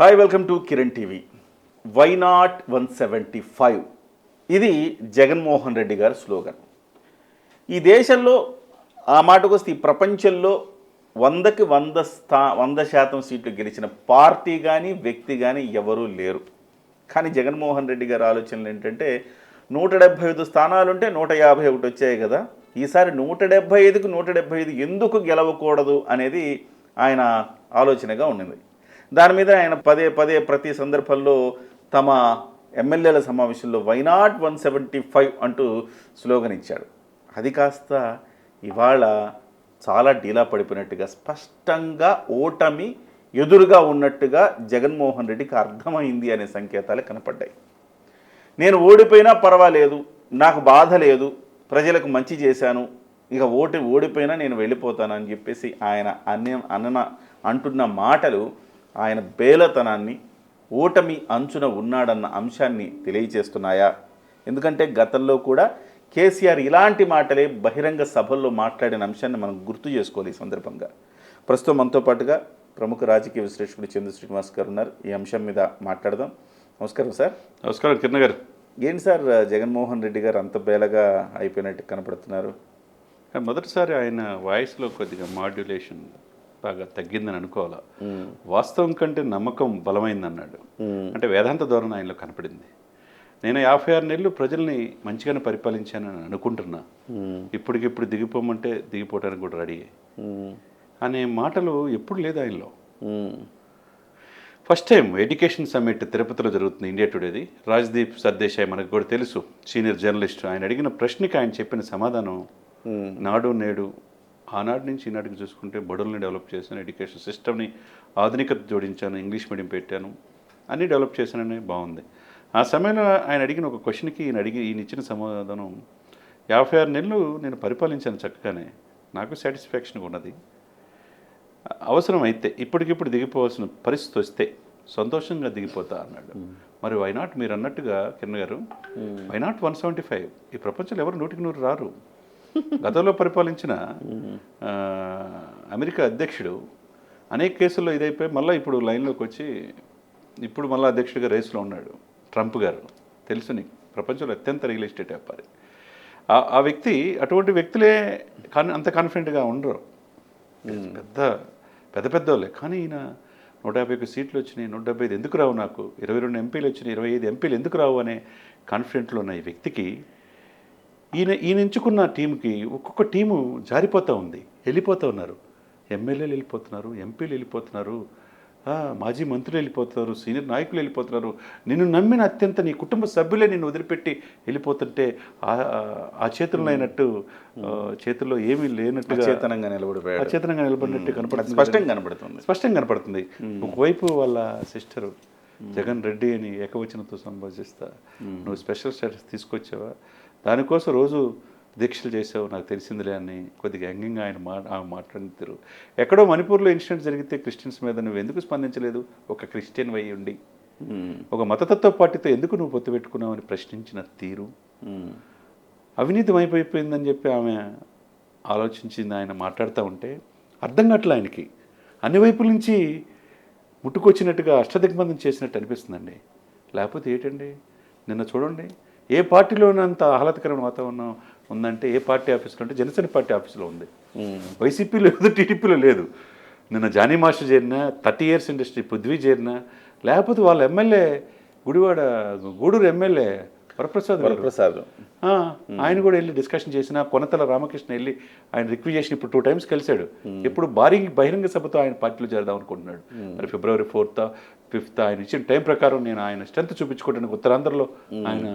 Hi welcome to Kiran TV why not one seventy five ఇది జగన్మోహన్ రెడ్డి గారి slogan. ఈ దేశంలో ఆ మాటకు వస్తే ఈ ప్రపంచంలో వందకి వంద స్థా వంద శాతం సీట్లు గెలిచిన పార్టీ కానీ వ్యక్తి కానీ ఎవరూ లేరు. కానీ జగన్మోహన్ రెడ్డి గారి ఆలోచనలు ఏంటంటే నూట డెబ్భై ఐదు స్థానాలుంటే నూట యాభై ఒకటి వచ్చాయి కదా. ఈసారి నూట డెబ్భై ఐదుకు నూట డెబ్భై ఐదు ఎందుకు గెలవకూడదు అనేది ఆయన ఆలోచనగా ఉండింది దాని మీద ఆయన పదే పదే ప్రతి సందర్భంలో తమ ఎమ్మెల్యేల సమావేశంలో why not one seventy five అంటూ స్లోగన్ ఇచ్చాడు. అది కాస్త ఇవాళ చాలా డీలా పడిపోయినట్టుగా స్పష్టంగా ఓటమి ఎదురుగా ఉన్నట్టుగా జగన్మోహన్ రెడ్డికి అర్థమైంది అనే సంకేతాలు కనపడ్డాయి. నేను ఓడిపోయినా పర్వాలేదు నాకు బాధ లేదు ప్రజలకు మంచి చేశాను ఇక ఓటి ఓడిపోయినా నేను వెళ్ళిపోతానని చెప్పేసి ఆయన అన్న అన్న అంటున్న మాటలు ఆయన బేలతనాన్ని ఓటమి అంచున ఉన్నాడన్న అంశాన్ని తెలియచేస్తున్నాయా ఎందుకంటే గతంలో కూడా కేసీఆర్ ఇలాంటి మాటలే బహిరంగ సభల్లో మాట్లాడిన అంశాన్ని మనం గుర్తు చేసుకోవాలి ఈ సందర్భంగా. ప్రస్తుతం మనతో పాటుగా ప్రముఖ రాజకీయ విశ్లేషకుడు చంద్ర శ్రీనివాస్ గారు ఉన్నారు. ఈ అంశం మీద మాట్లాడదాం. నమస్కారం సార్. నమస్కారం కిరణ్ గారు. ఏంటి సార్ జగన్మోహన్ రెడ్డి గారు అంత బేలగా అయిపోయినట్టు కనపడుతున్నారు? మొదటిసారి ఆయన వాయిస్లో కొద్దిగా మాడ్యులేషన్ బాగా తగ్గిందని అనుకోవాలా? వాస్తవం కంటే నమ్మకం బలమైందన్నాడు. అంటే వేదాంత ధోరణి ఆయనలో కనపడింది. నేను యాభై ఆరు నెలలు ప్రజల్ని మంచిగానే పరిపాలించానని అనుకుంటున్నా. ఇప్పటికిప్పుడు దిగిపోమంటే దిగిపోవడానికి కూడా రెడీ. అనే మాటలు ఎప్పుడు లేదు ఆయనలో. ఫస్ట్ టైం ఎడ్యుకేషన్ సమ్మిట్ తిరుపతిలో జరుగుతుంది ఇండియా టుడేది. రాజ్దీప్ సర్దేశాయ్ మనకు కూడా తెలుసు. Senior journalist. ఆయన అడిగిన ప్రశ్నకి ఆయన చెప్పిన సమాధానం నాడు నేడు ఆనాటి నుంచి ఈనాటికి చూసుకుంటే బడుల్ని డెవలప్ చేశాను ఎడ్యుకేషన్ సిస్టమ్ని ఆధునికత జోడించాను ఇంగ్లీష్ మీడియం పెట్టాను అన్నీ డెవలప్ చేశానని బాగుంది. ఆ సమయంలో ఆయన అడిగిన ఒక క్వశ్చన్కి ఈయన అడిగి ఈయన ఇచ్చిన సమాధానం యాభై ఆరు నెలలు నేను పరిపాలించాను చక్కగానే నాకు సాటిస్ఫాక్షన్గా ఉన్నది. అవసరం అయితే ఇప్పటికిప్పుడు దిగిపోవాల్సిన పరిస్థితి వస్తే సంతోషంగా దిగిపోతా అన్నాడు. మరి వైనాట్ మీరు అన్నట్టుగా కిరణ్ గారు వైనాట్ వన్ సెవెంటీ ఫైవ్ ఈ ప్రపంచంలో ఎవరు నూటికి నూరు రారు. గతంలో పరిపాలించిన అమెరికా అధ్యక్షుడు అనేక కేసుల్లో ఇదైపోయి మళ్ళీ ఇప్పుడు లైన్లోకి వచ్చి ఇప్పుడు మళ్ళీ అధ్యక్షుడిగా రేసులో ఉన్నాడు ట్రంప్ గారు. తెలుసు నీకు. ప్రపంచంలో అత్యంత రియల్ ఎస్టేట్ వ్యాపారి. ఆ- ఆ వ్యక్తి అటువంటి వ్యక్తులే కాన్ అంత కాన్ఫిడెంట్గా ఉండరు. పెద్ద పెద్ద పెద్ద వాళ్ళే. కానీ ఈయన నూట యాభై ఒక్క సీట్లు వచ్చినాయి నూట డెబ్బై ఐదు ఎందుకు రావు నాకు? ఇరవై రెండు ఎంపీలు వచ్చినాయి ఇరవై ఐదు ఎంపీలు ఎందుకు రావు అనే కాన్ఫిడెంట్లో ఉన్న ఈ వ్యక్తికి ఈయన ఈయన ఎంచుకున్న టీంకి ఒక్కొక్క టీము జారిపోతూ ఉంది వెళ్ళిపోతూ ఉన్నారు. ఎమ్మెల్యేలు వెళ్ళిపోతున్నారు ఎంపీలు వెళ్ళిపోతున్నారు మాజీ మంత్రులు వెళ్ళిపోతున్నారు సీనియర్ నాయకులు వెళ్ళిపోతున్నారు. నిన్ను నమ్మిన అత్యంత నీ కుటుంబ సభ్యులే నిన్ను వదిలిపెట్టి వెళ్ళిపోతుంటే ఆ- చేతుల్లో అయినట్టు చేతుల్లో ఏమీ లేనట్టుగా చేతనంగా నిలబడిపోయాడు. అచేతనంగా నిలబడినట్టు కనపడుతుంది స్పష్టంగా కనబడుతుంది స్పష్టంగా కనపడుతుంది. ఒకవైపు వాళ్ళ సిస్టర్ జగన్ రెడ్డి అని ఏకవచనంతో సంబోధిస్తా నువ్వు స్పెషల్ స్టేటస్ తీసుకొచ్చావా? దానికోసం రోజు దీక్షలు చేసావు నాకు తెలిసిందిలే అని కొద్దిగా వ్యంగ్యంగా ఆయన మా ఆమె మాట్లాడుతారు ఎక్కడో మణిపూర్లో ఇన్సిడెంట్ జరిగితే క్రిస్టియన్స్ మీద నువ్వు ఎందుకు స్పందించలేదు? ఒక క్రిస్టియన్ వై ఉండి. ఒక మతతత్వ పార్టీతో ఎందుకు నువ్వు పొత్తు పెట్టుకున్నావు అని ప్రశ్నించిన తీరు. అవినీతి అయిపోయిందని చెప్పి ఆమె ఆలోచించింది ఆయన మాట్లాడుతూ ఉంటే అర్థం కావట్లే ఆయనకి. అన్ని వైపుల నుంచి ముట్టుకొచ్చినట్టుగా అష్టదిగ్బంధం చేసినట్టు అనిపిస్తుందండి. లేకపోతే ఏంటండి? నిన్న చూడండి ఏ పార్టీలోనంత ఆహ్లాదకరమైన వాతావరణం ఉందంటే ఏ పార్టీ ఆఫీస్లో అంటే జనసేన పార్టీ ఆఫీస్లో ఉంది. వైసీపీలో లేదు టీడీపీలో లేదు. నిన్న జానీ మాస్టర్ చేరినా థర్టీ ఇయర్స్ ఇండస్ట్రీ పృథ్వీ చేరినా లేకపోతే వాళ్ళ ఎమ్మెల్యే గుడివాడ గూడూరు ఎమ్మెల్యే వరప్రసాద్ వరప్రసాద్. ఆయన కూడా వెళ్ళి డిస్కషన్ చేసిన కొనతల రామకృష్ణ వెళ్ళి ఆయన రిక్వెస్ట్ చేసిన ఇప్పుడు టూ టైమ్స్ కలిశాడు. ఇప్పుడు భారీ బహిరంగ సభతో ఆయన పార్టీలో చేరదాం అనుకుంటున్నాడు. మరి ఫిబ్రవరి ఫోర్త్ ఫిఫ్త్ ఆయన ఇచ్చిన టైం ప్రకారం నేను ఆయన స్ట్రెంత్ చూపించుకోవడానికి ఉత్తరాంధ్రలో ఆయన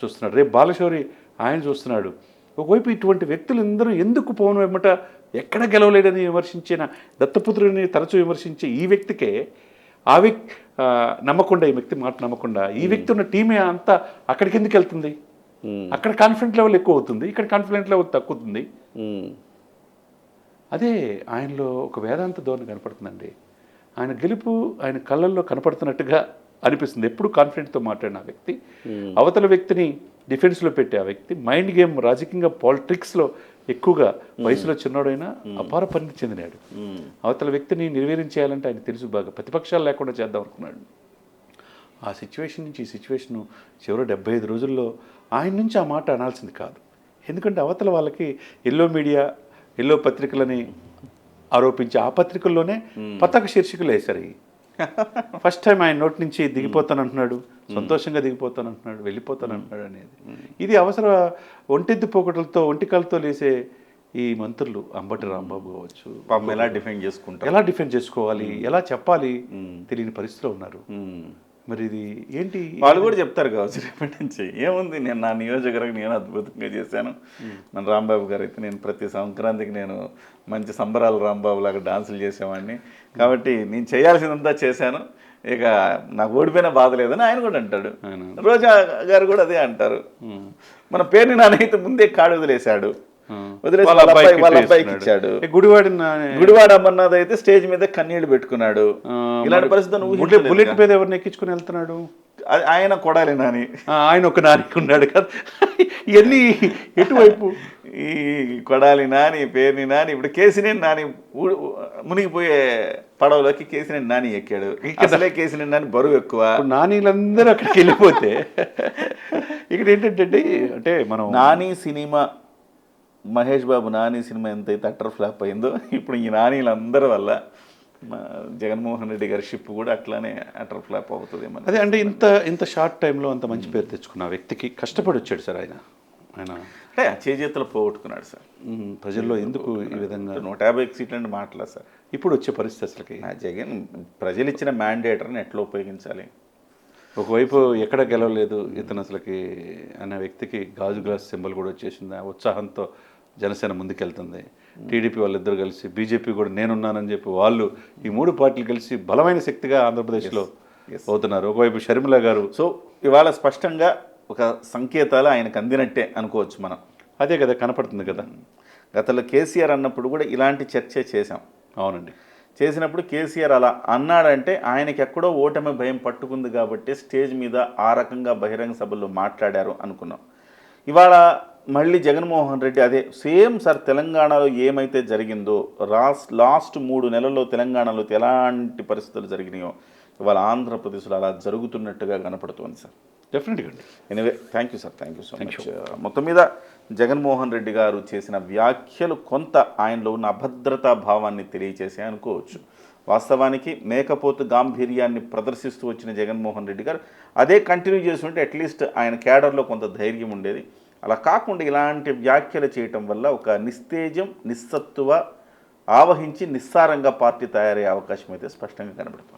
చూస్తున్నాడు. రేపు బాలశౌరి ఆయన చూస్తున్నాడు. ఒకవైపు ఇటువంటి వ్యక్తులు అందరూ ఎందుకు పవన్ వెంబట ఎక్కడ గెలవలేడని విమర్శించిన దత్తపుత్రుడిని తరచూ విమర్శించే ఈ వ్యక్తికే ఆ వ్యక్తి నమ్మకుండా ఈ వ్యక్తి మాట నమ్మకుండా ఈ వ్యక్తి ఉన్న టీమే అంతా అక్కడికి ఎందుకు వెళ్తుంది? అక్కడ కాన్ఫిడెంట్ లెవెల్ ఎక్కువ అవుతుంది. ఇక్కడ కాన్ఫిడెంట్ లెవెల్ తగ్గుతుంది అదే ఆయనలో ఒక వేదాంత ధోరణి కనపడుతుందండి. ఆయన గెలుపు ఆయన కళ్ళల్లో కనపడుతున్నట్టుగా అనిపిస్తుంది. ఎప్పుడు కాన్ఫిడెంట్తో మాట్లాడిన ఆ వ్యక్తి అవతల వ్యక్తిని డిఫెన్స్లో పెట్టే ఆ వ్యక్తి మైండ్ గేమ్ రాజకీయంగా పాలిటిక్స్లో ఎక్కువగా వయసులో చిన్నోడైనా అపార పరిణతి చెందినాడు. అవతల వ్యక్తిని నిర్వీర్యం చేయాలంటే ఆయన తెలుసు బాగా. ప్రతిపక్షాలు లేకుండా చేద్దాం అనుకున్నాడు. ఆ సిచ్యువేషన్ నుంచి ఈ సిచ్యువేషను చివరి డెబ్బై ఐదు రోజుల్లో ఆయన నుంచి ఆ మాట అనాల్సింది కాదు. ఎందుకంటే అవతల వాళ్ళకి ఎల్లో మీడియా ఎల్లో పత్రికలని ఆరోపించి ఆ పత్రికల్లోనే పతాక శీర్షికలు వేశారు. ఫస్ట్ టైం ఆయన నోటి నుంచి దిగిపోతాను అంటున్నాడు సంతోషంగా దిగిపోతాను అంటున్నాడు వెళ్ళిపోతాను అంటున్నాడు అనేది. ఇది అవసర ఒంటెద్దు పోకటలతో ఒంటికాలతో లేసే ఈ మంత్రులు అంబటి రాంబాబు కావచ్చు. పాపం ఎలా డిఫెండ్ చేసుకుంటారు? ఎలా డిఫెండ్ చేసుకోవాలి? ఎలా చెప్పాలి? తెలియని పరిస్థితిలో ఉన్నారు. మరి ఇది ఏంటి? వాళ్ళు కూడా చెప్తారు కావచ్చు రేపటి నుంచి. ఏముంది నేను నా నియోజకవర్గం నేను అద్భుతంగా చేశాను. మన రాంబాబు గారు అయితే నేను ప్రతి సంక్రాంతికి నేను మంచి సంబరాలు రాంబాబు లాగా డాన్సులు చేసేవాడిని. కాబట్టి నేను చేయాల్సిందంతా చేశాను. ఇక నాకు ఓడిపోయిన బాధ లేదని ఆయన కూడా అంటాడు. రోజా గారు కూడా అదే అంటారు. మన పేరుని నానైతే ముందే కాడు వదిలేశాడు. వదిలేసి వాళ్ళ అబ్బాయి- వాళ్ళ అబ్బాయికి. ఇచ్చాడు. గుడివాడి గుడివాడ అమర్నాథ్ అయితే స్టేజ్ మీద కన్నీళ్ళు పెట్టుకున్నాడు. ఇలాంటి పరిస్థితి బుల్లెట్ మీద ఎవరిని ఎక్కించుకుని వెళ్తున్నాడు? ఆయన కొడాలి నాని. ఆయన ఒక నానికి ఉన్నాడు కదా. ఇవన్నీ ఎటువైపు? ఈ కొడాలి నాని పేరుని నాని ఇప్పుడు కేసినేని నాని ఊ- మునిగిపోయే పడవలోకి కేసినేని నాని ఎక్కాడు. అసలే కేసినేని నాని బరువు ఎక్కువ. ఇప్పుడు నానీలందరూ అక్కడికి వెళ్ళిపోతే ఇక్కడ ఏంటంటే అంటే మనం నాని సినిమా మహేష్ బాబు నాని సినిమా ఎంతైతే అటర్ ఫ్లాప్ అయిందో ఇప్పుడు ఈ నానీలందరి వల్ల మా జగన్మోహన్ రెడ్డి గారి షిప్ కూడా అట్లానే అటర్ ఫ్లాప్ అవుతుంది అదే అంటే ఇంత ఇంత షార్ట్ టైంలో అంత మంచి పేరు తెచ్చుకున్న వ్యక్తికి కష్టపడి వచ్చాడు సార్ ఆయన. ఆయన అంటే ఆ చేజేతులు పోగొట్టుకున్నాడు సార్. ప్రజల్లో ఎందుకు ఈ విధంగా? నూట యాభై సీట్లు అంటే మాటలా సార్. ఇప్పుడు వచ్చే పరిస్థితి అసలుకి? జగన్ ప్రజలు ఇచ్చిన మ్యాండేటర్ని ఎట్లా ఉపయోగించాలి. ఒకవైపు ఎక్కడ గెలవలేదు ఇతను అసలుకి అనే వ్యక్తికి గాజు గ్లాస్ సింబల్ కూడా వచ్చేసింది. ఆ ఉత్సాహంతో జనసేన ముందుకెళ్తుంది. టీడీపీ వాళ్ళిద్దరు కలిసి బీజేపీ కూడా నేనున్నానని చెప్పి వాళ్ళు ఈ మూడు పార్టీలు కలిసి బలమైన శక్తిగా ఆంధ్రప్రదేశ్లో అవుతున్నారు ఒకవైపు షర్మిల గారు. సో ఇవాళ స్పష్టంగా ఒక సంకేతాలు ఆయనకు అందినట్టే అనుకోవచ్చు మనం. అదే కదా కనపడుతుంది కదా. గతంలో కేసీఆర్ అన్నప్పుడు కూడా ఇలాంటి చర్చ చేశాం. అవునండి. చేసినప్పుడు కేసీఆర్ అలా అన్నాడంటే ఆయనకి ఎక్కడో ఓటమి భయం పట్టుకుంది కాబట్టి స్టేజ్ మీద ఆ రకంగా బహిరంగ సభల్లో మాట్లాడారు అనుకున్నాం. ఇవాళ మళ్ళీ జగన్మోహన్ రెడ్డి అదే సేమ్ సార్ తెలంగాణలో ఏమైతే జరిగిందో రాస్ లాస్ట్ మూడు నెలల్లో తెలంగాణలో ఎలాంటి పరిస్థితులు జరిగినాయో ఇవాళ ఆంధ్రప్రదేశ్లో అలా జరుగుతున్నట్టుగా కనపడుతోంది సార్. డెఫినెట్గా అండి. Anyway thank you sir thank you so much మొత్తం మీద జగన్మోహన్ రెడ్డి గారు చేసిన వ్యాఖ్యలు కొంత ఆయనలో ఉన్న అభద్రతా భావాన్ని తెలియచేసే అనుకోవచ్చు. వాస్తవానికి మేకపోతు గాంభీర్యాన్ని ప్రదర్శిస్తూ వచ్చిన జగన్మోహన్ రెడ్డి గారు అదే కంటిన్యూ చేస్తుంటే అట్లీస్ట్ ఆయన క్యాడర్లో కొంత ధైర్యం ఉండేది. అలా కాకుండా ఇలాంటి వ్యాఖ్యలు చేయటం వల్ల ఒక నిస్తేజం నిస్సత్తువ ఆవహించి నిస్సారంగా పార్టీ తయారయ్యే అవకాశం అయితే స్పష్టంగా కనబడుతుంది.